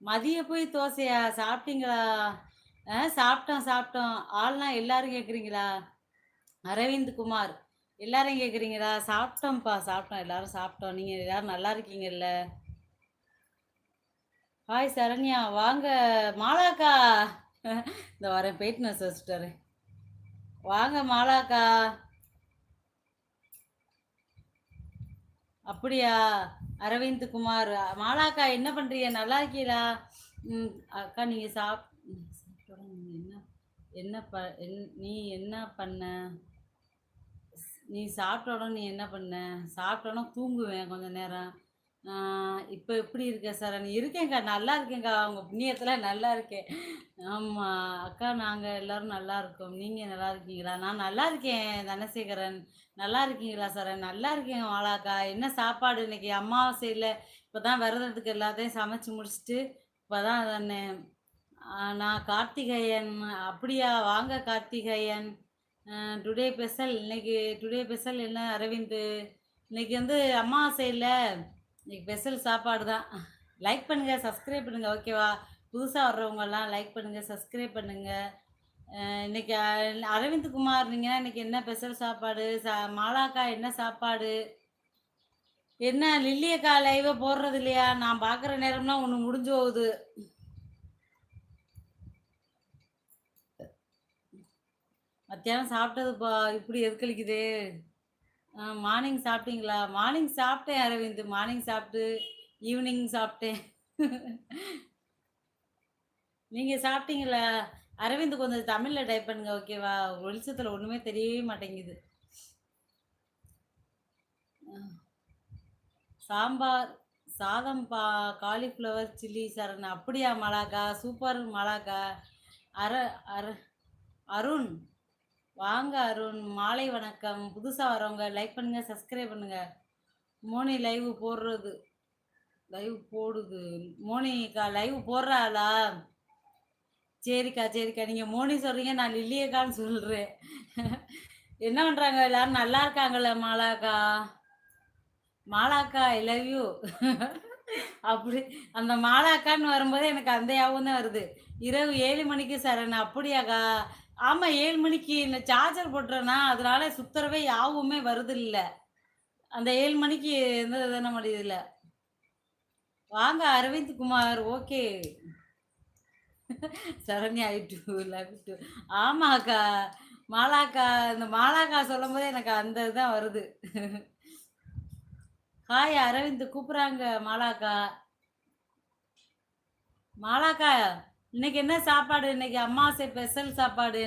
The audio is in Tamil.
மதிய போய் தோசையா? சாப்பிட்டீங்களா? ஆ சாப்பிட்டோம், சாப்பிட்டோம். ஆள்லாம் எல்லாரும் கேட்குறீங்களா? அரவிந்த் குமார். எல்லாரும் கேட்குறீங்களா? சாப்பிட்டோம்ப்பா, சாப்பிட்டோம். எல்லாரும் சாப்பிட்டோம். நீங்கள் எல்லாரும் நல்லா இருக்கீங்கல்ல? ஹாய் சரண்யா. வாங்க மாலாக்கா. இந்த வரேன் போயிட்டு நான் வச்சுட்டு வரேன். வாங்க மாலாக்கா. அப்படியா? அரவிந்த் குமார். மாலாக்கா என்ன பண்ணுறீங்க நல்லா இருக்கீங்களா? அக்கா நீங்க சாப் சாப்பிட்ட என்ன என்ன ப என் நீ என்ன பண்ண? நீ சாப்பிட்ட உடனே நீ என்ன பண்ண? சாப்பிட்ட உடனே தூங்குவேன் கொஞ்ச நேரம். இப்போ எப்படி எப்படி சார் சரண்? இருக்கேன்க்கா. நல்லா இருக்கேன்க்கா. அவங்க புண்ணியத்தில் நல்லா இருக்கேன். ஆமாம் அக்கா நாங்கள் எல்லாரும் நல்லா இருக்கோம். நீங்கள் நல்லா இருக்கீங்களா? நான் நல்லா இருக்கேன் தனசேகரன். நல்லா இருக்கீங்களா சரண்? நல்லா இருக்கேங்க வாழாக்கா என்ன சாப்பாடு இன்னைக்கு இப்போ தான் விரதத்துக்கு எல்லாத்தையும் சமைச்சு முடிச்சுட்டு, இப்போ தான் தானே நான் கார்த்திகேயன். அப்படியா? வாங்க கார்த்திகேயன். டுடே ஸ்பெஷல் இன்னைக்கு டுடே ஸ்பெஷல் என்ன அரவிந்து? இன்னைக்கு வந்து அமாவாசைல்ல. இன்னைக்கு ஸ்பெஷல் சாப்பாடு தான். லைக் பண்ணுங்கள் சப்ஸ்கிரைப் பண்ணுங்கள் ஓகேவா? புதுசாக வர்றவங்கெல்லாம் லைக் பண்ணுங்கள் சப்ஸ்கிரைப் பண்ணுங்கள் இன்னைக்கு அரவிந்த் குமார் நீங்க இன்னைக்கு என்ன ஸ்பெஷல் சாப்பாடு? சா மாலாக்கா என்ன சாப்பாடு? என்ன லில்லியக்கா லைவை போடுறது இல்லையா? நான் பார்க்குற நேரம்னா ஒன்று முடிஞ்சு போகுது. மத்தியானம் சாப்பிட்டதுப்பா. இப்படி எதுக்களிக்குது? ஆ மார்னிங் சாப்பிட்டீங்களா? மார்னிங் சாப்பிட்டேன் அரவிந்த். மார்னிங் சாப்பிட்டு, ஈவினிங் சாப்பிட்டேன். நீங்கள் சாப்பிட்டீங்களா? அரவிந்த் கொஞ்சம் தமிழில் டைப் பண்ணுங்க. ஓகேவா? வெளிச்சத்தில் ஒன்றுமே தெரியவே மாட்டேங்குது. சாம்பார், சாதம் பா காலிஃப்ளவர் சில்லி சரண். அப்படியா மலாக்கா சூப்பர் மலாக்கா அர அர அருண். வாங்க அருண். மாலை வணக்கம். புதுசாக வரவங்க லைக் பண்ணுங்க, சப்ஸ்கிரைப் பண்ணுங்க. மோனி லைவ் போடுறது. லைவ் போடுது. மோனிக்கா லைவ் போடுறாளா? சரிக்கா, சரிக்கா. நீங்கள் மோனி சொல்கிறீங்க நான் லில்லியக்கான்னு சொல்கிறேன் என்ன பண்ணுறாங்க எல்லாரும்? நல்லா இருக்காங்களே மாலாக்கா? மாலாக்கா ஐ லவ் யூ. அப்படி அந்த மாலாக்கான்னு வரும்போது எனக்கு அந்த ஞாபகம் தான் வருது. இரவு ஏழு மணிக்கு சரண். அப்படியாக்கா? ஆமா ஏழு மணிக்கு இந்த சார்ஜர் போட்டுறேன்னா அதனால சுத்தரவே யாவுமே வருதில்ல. அந்த ஏழு மணிக்கு எந்த தான முடியுதுல்ல. வாங்க அரவிந்த் குமார். ஓகே. சரண்யா ஆயிட்டு லவ் ஆமாக்கா. மாலாக்கா இந்த மாலாக்கா சொல்லும்போதே எனக்கு அந்த இதுதான் வருது. ஹாய் அரவிந்த் கூப்பிடுறாங்க மாலாக்கா. மாலாக்கா, இன்னைக்கு என்ன சாப்பாடு? இன்னைக்கு அமாவாசை ஸ்பெஷல் சாப்பாடு